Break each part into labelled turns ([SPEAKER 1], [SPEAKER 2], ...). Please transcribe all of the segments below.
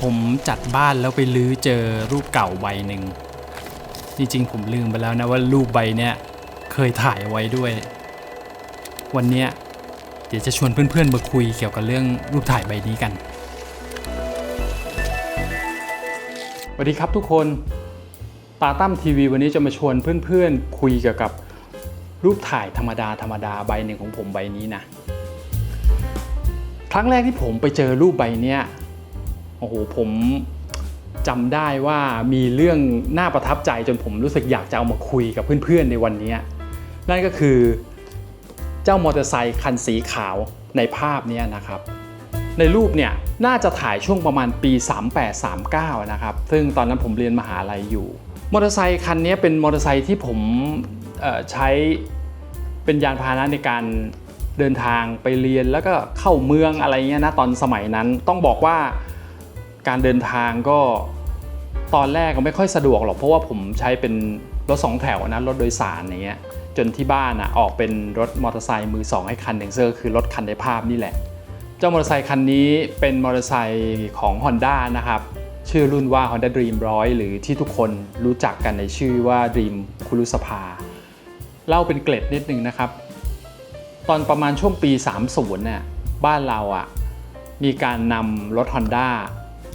[SPEAKER 1] ผมจัดบ้านแล้วไปลื้อเจอรูปเก่าใบหนึ่งจริงๆผมลืมไปแล้วนะว่ารูปใบเนี้ยเคยถ่ายไว้ด้วย วันเนี้ยเดี๋ยวจะชวนเพื่อนๆมาคุยเกี่ยวกับเรื่องรูปถ่ายใบนี้กันสวัสดีครับทุกคนตาตั้มทีวีวันนี้จะมาชวนเพื่อนๆ คุยเกี่ยวกับรูปถ่ายธรรมดาธรรมดาใบหนึ่งของผมใบนี้นะครั้งแรกที่ผมไปเจอรูปใบเนี้ย โอ้โหผมจำได้ว่ามีเรื่องน่าประทับใจจนผมรู้สึกอยากจะเอามาคุยกับเพื่อนๆในวันนี้ นั่นก็คือเจ้ามอเตอร์ไซค์คันสีขาวในภาพนี้นะครับ ในรูปเนี่ยน่าจะถ่ายช่วงประมาณปี 38-39 นะครับ ซึ่งตอนนั้นผมเรียนมหาลัยอยู่ มอเตอร์ไซค์คันนี้เป็นมอเตอร์ไซค์ที่ผมใช้เป็นยานพาหนะในการเดินทางไปเรียนแล้วก็เข้าเมืองอะไรเงี้ยนะตอนสมัยนั้นต้องบอกว่า การเดินทางก็ตอนแรกก็ไม่ค่อยสะดวกหรอกเพราะว่าผมใช้เป็นรถสองแถวนะรถโดยสารอย่างเงี้ยจนที่บ้านอะออกเป็นรถมอเตอร์ไซค์มือสองให้คันหนึ่งซึ่งก็คือรถคันในภาพนี่แหละ เจ้ามอเตอร์ไซค์คันนี้เป็นมอเตอร์ไซค์ของ Honda นะครับ ชื่อรุ่นว่า Honda Dream 100 หรือที่ทุกคนรู้จักกันในชื่อว่า Dream คุรุสภา เล่าเป็นเกร็ดนิดนึงนะครับ ตอนประมาณช่วงปี 30เนี่ยบ้านเราอะ่ะมีการนำรถ Honda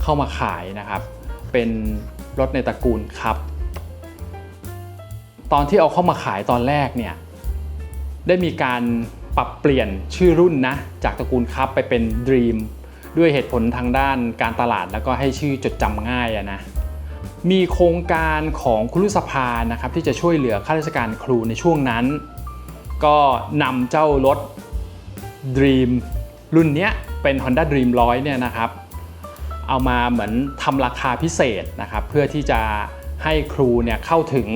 [SPEAKER 1] เข้ามาขายนะครับ เป็นรถในตระกูลครับ ตอนที่เอาเข้ามาขายตอนแรกเนี่ยได้มีการปรับเปลี่ยนชื่อรุ่นนะ จากตระกูลคัพไปเป็น Dream ด้วยเหตุผลทางด้านการตลาดแล้วก็ให้ชื่อจดจำง่ายอะนะมีโครงการของครุสภานะครับที่จะช่วยเหลือข้าราชการครูในช่วงนั้น ก็นำเจ้ารถ Dream รุ่นเนี้ยเป็น Honda Dream 100เนี่ยนะครับ เอามาเหมือนทำราคาพิเศษนะครับเพื่อที่จะให้ครูเนี่ยเข้าถึง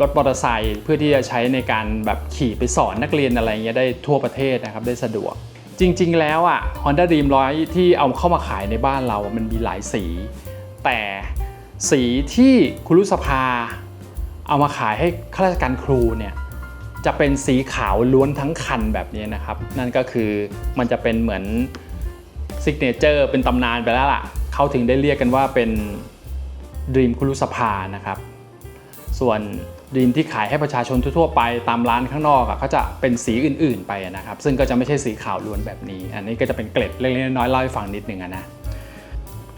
[SPEAKER 1] รถมอเตอร์ไซค์เพื่อที่จะใช้ในการแบบขี่ไปสอนนักเรียนอะไรเงี้ยได้ทั่วประเทศนะครับได้สะดวก จริง ๆ แล้วอะ Honda Dream 100 ที่เอาเข้ามาขายในบ้านเรามันมีหลายสี แต่สีที่ครุสภา เอามาขายให้ข้าราชการครูเนี่ยจะเป็นสีขาวล้วนทั้งคันแบบนี้นะครับ นั่นก็คือมันจะเป็นเหมือน ซิกเนเจอร์เป็นตำนานไปแล้วล่ะ เขาถึงได้เรียกกันว่าเป็น Dream ครุสภานะครับ ส่วนดีมที่ขายให้ประชาชนทั่วๆไปตามร้านข้างนอกอะก็จะเป็นสีอื่นๆไปนะครับ ซึ่งก็จะไม่ใช่สีขาวล้วนแบบนี้ อันนี้ก็จะเป็นเกล็ดเล็กๆน้อยๆเล่าให้ฟังนิดนึงนะ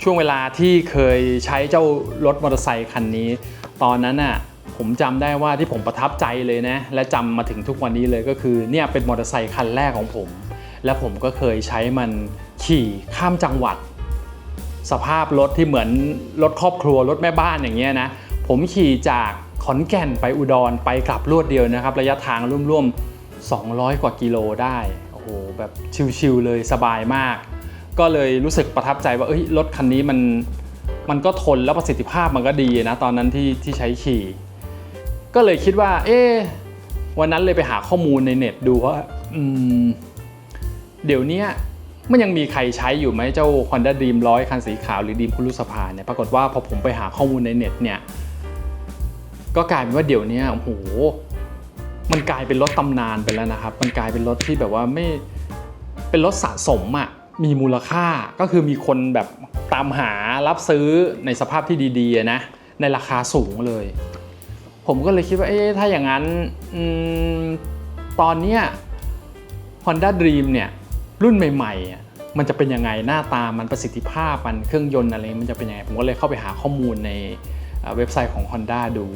[SPEAKER 1] ช่วงเวลาที่เคยใช้เจ้ารถมอเตอร์ไซคันนี้ ตอนนั้นน่ะผมจำได้ว่าที่ผมประทับใจเลยนะ และจำมาถึงทุกวันนี้เลยก็คือเนี่ยเป็นมอเตอร์ไซคันแรกของผม และผมก็เคยใช้มันขี่ข้ามจังหวัด สภาพรถที่เหมือนรถครอบครัวรถแม่บ้านอย่างเงี้ยนะผมขี่จากขอนแก่นไปอุดรไปกลับรวดเดียวนะครับ ระยะทางร่วมๆ 200 กว่ากิโลได้โอ้โหแบบชิลๆเลยสบายมาก ก็เลยรู้สึกประทับใจว่าเอ้ยรถคันนี้มันมันก็ทนแล้วประสิทธิภาพมันก็ดีนะตอนนั้นที่ที่ใช้ขี่ ก็เลยคิดว่า เอ๊วันนั้นเลยไปหาข้อมูลในเน็ตดูว่าอืม เดี๋ยวนี้มันยังมีใครใช้อยู่ไหมเจ้า Honda Dream 100 คันสีขาวหรือ Dream คุรุสภาเนี่ยปรากฏว่าพอผมไปหาข้อมูลในเน็ตเนี่ยก็กลายเป็นว่าเดี๋ยวนี้โอ้โหมันกลายเป็นรถตำนานไปแล้วนะครับ มันกลายเป็นรถที่แบบว่าไม่เป็นรถสะสมอะมีมูลค่าก็คือมีคนแบบตามหารับซื้อในสภาพที่ดีๆนะในราคาสูงเลย ผมก็เลยคิดว่าเอ๊ะถ้าอย่างนั้นอตอนเนี้ย Honda Dream เนี่ย รุ่นใหม่ๆ มันจะเป็นยังไงหน้าตามันประสิทธิภาพมันเครื่องยนต์อะไรมันจะเป็นยังไง ผมก็เลยเข้าไปหาข้อมูลในเว็บไซต์ของ Honda ดู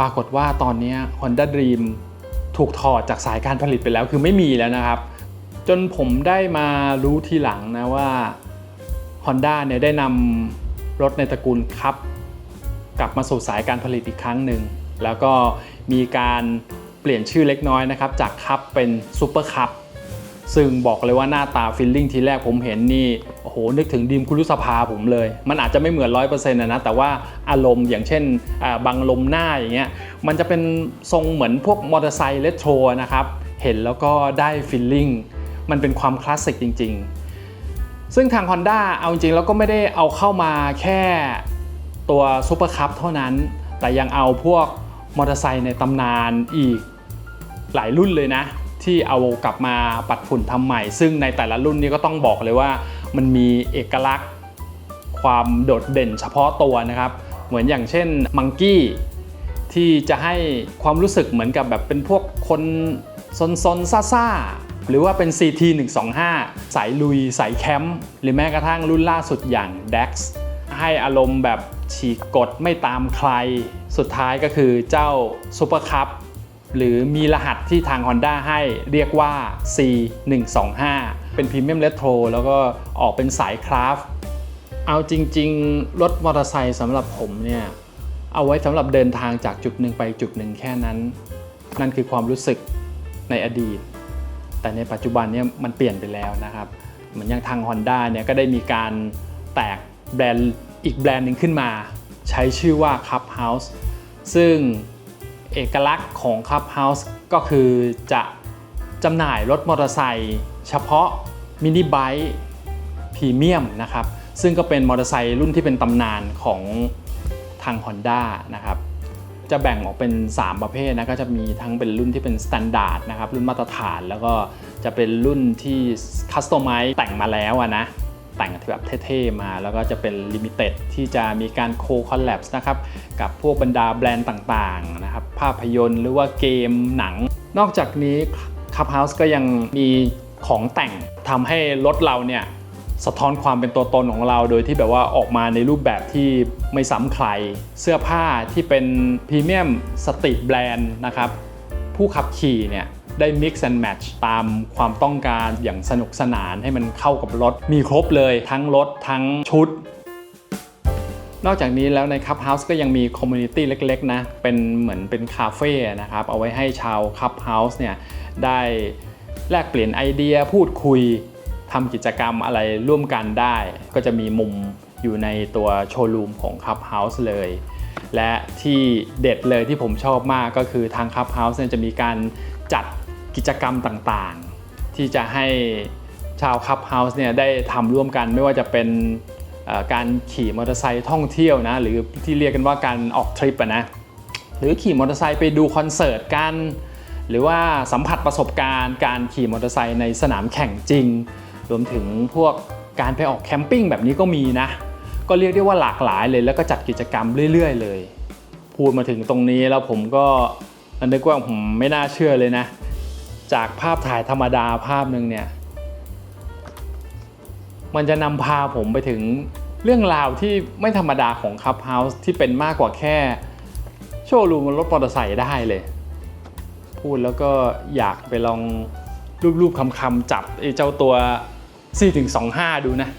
[SPEAKER 1] ปรากฏว่าตอนนี้ Honda Dream ถูกถอดจากสายการผลิตไปแล้วคือไม่มีแล้วนะครับ จนผมได้มารู้ทีหลังนะว่า Honda เนี่ยได้นำรถในตระกูลคัพกลับมาสู่สายการผลิตอีกครั้งหนึ่ง แล้วก็มีการเปลี่ยนชื่อเล็กน้อยนะครับ จากคัพเป็นซูเปอร์คัพ ซึ่งบอกเลยว่าหน้าตาฟิลลิ่งทีแรกผมเห็นนี่โอ้โหนึกถึงดีมคุรุสภาผมเลย มันอาจจะไม่เหมือน100%นะนะแต่ว่าอารมณ์อย่างเช่นอ่าบังลมหน้าอย่างเงี้ยมันจะเป็นทรงเหมือนพวกมอเตอร์ไซค์เลโทรนะครับเห็นแล้วก็ได้ฟิลลิ่งมันเป็นความคลาสสิกจริง ๆ ซึ่งทาง Honda เอาจริงๆแล้วก็ไม่ได้เอาเข้ามาแค่ตัวซูเปอร์คัพเท่านั้น แต่ยังเอาพวกมอเตอร์ไซค์ในตำนานอีกหลายรุ่นเลยนะ ที่เอากลับมาปัดฝุ่นทำใหม่ ซึ่งในแต่ละรุ่นนี้ก็ต้องบอกเลยว่า มันมีเอกลักษณ์ ความโดดเด่นเฉพาะตัวนะครับ เหมือนอย่างเช่นมังกี้ที่จะให้ความรู้สึกเหมือนกับแบบเป็นพวกคนซนๆซ่าๆหรือว่าเป็น CT 125สายลุยสายแคมป์หรือแม้กระทั่งรุ่นล่าสุดอย่าง DAX ให้อารมณ์แบบฉีกกฎไม่ตามใคร สุดท้ายก็คือเจ้า Super Cup หรือมีรหัสที่ทาง Honda ให้เรียกว่า C125 เป็นพรีเมียมเลโทรแล้วก็ออกเป็นสายคราฟเอาจริง ๆ รถมอเตอร์ไซค์สำหรับผมเนี่ย เอาไว้สำหรับเดินทางจากจุดหนึ่งไปจุดหนึ่งแค่นั้น นั่นคือความรู้สึกในอดีต แต่ในปัจจุบันเนี่ยมันเปลี่ยนไปแล้วนะครับ เหมือนอย่างทาง Honda เนี่ยก็ได้มีการแตกแบรนด์อีกแบรนด์หนึ่งขึ้นมา ใช้ชื่อว่า Clubhouse ซึ่ง เอกลักษณ์ของ Clubhouse ก็คือจะจำหน่ายรถมอเตอร์ไซค์เฉพาะมินิไบค์พรีเมียมนะครับ ซึ่งก็เป็นมอเตอร์ไซค์รุ่นที่เป็นตำนานของทาง Honda นะครับ จะแบ่งออกเป็น 3 ประเภทนะ ก็จะมีทั้งเป็นรุ่นที่เป็นสแตนดาร์ดนะครับ รุ่นมาตรฐานแล้วก็จะเป็นรุ่นที่คัสตอมไมซ์แต่งมาแล้วนะ แต่งแบบเท่ๆมา แล้วก็จะเป็นลิมิเต็ดที่จะมีการโคคอลแลบนะครับ กับพวกบรรดาแบรนด์ต่างๆนะครับ ภาพยนตร์หรือว่าเกมหนัง นอกจากนี้ Clubhouse ก็ยังมีของแต่งทำให้รถเราเนี่ยสะท้อนความเป็นตัวตนของเราโดยที่แบบว่าออกมาในรูปแบบที่ไม่ซ้ำใคร เสื้อผ้าที่เป็นพรีเมียมสตรีทแบรนด์นะครับ ผู้ขับขี่เนี่ย ได้ mix and match ตามความต้องการอย่างสนุกสนานให้มันเข้ากับรถ มีครบเลยทั้งรถทั้งชุดนอกจากนี้แล้วใน Clubhouse ก็ยังมีคอมมูนิตี้เล็กๆนะ เป็นเหมือนเป็นคาเฟ่นะครับ เอาไว้ให้ชาว Clubhouse เนี่ยได้แลกเปลี่ยนไอเดียพูดคุยทำกิจกรรมอะไรร่วมกันได้ ก็จะมีมุมอยู่ในตัวโชว์รูมของ Clubhouse เลย และที่เด็ดเลยที่ผมชอบมากก็คือทาง Clubhouse เนี่ยจะมีการจัด กิจกรรมต่างๆ ที่จะให้ชาว Clubhouse เนี่ยได้ทำร่วมกันไม่ว่าจะเป็นการขี่มอเตอร์ไซค์ท่องเที่ยวนะหรือที่เรียกกันว่าการออกทริปะนะหรือขี่มอเตอร์ไซค์ไปดูคอนเสิร์ตกันหรือว่าสัมผัสประสบการณ์การขี่มอเตอร์ไซค์ในสนามแข่งจริง รวมถึงพวกการไปออกแคมปิ้งแบบนี้ก็มีนะ ก็เรียกได้ว่าหลากหลายเลยแล้วก็จัดกิจกรรมเรื่อย ๆ เลย พูดมาถึงตรงนี้แล้วผมก็นึกว่าผมไม่น่าเชื่อเลยนะ จากภาพถ่ายธรรมดาภาพหนึ่งเนี่ย มันจะนำพาผมไปถึงเรื่องราวที่ไม่ธรรมดาของคับเฮาส์ที่เป็นมากกว่าแค่ โชว์รูมรถมอเตอร์ไซค์ได้เลย พูดแล้วก็อยากไปลองรูปๆคำๆจับไอ้เจ้าตัว 4-25 ดูนะ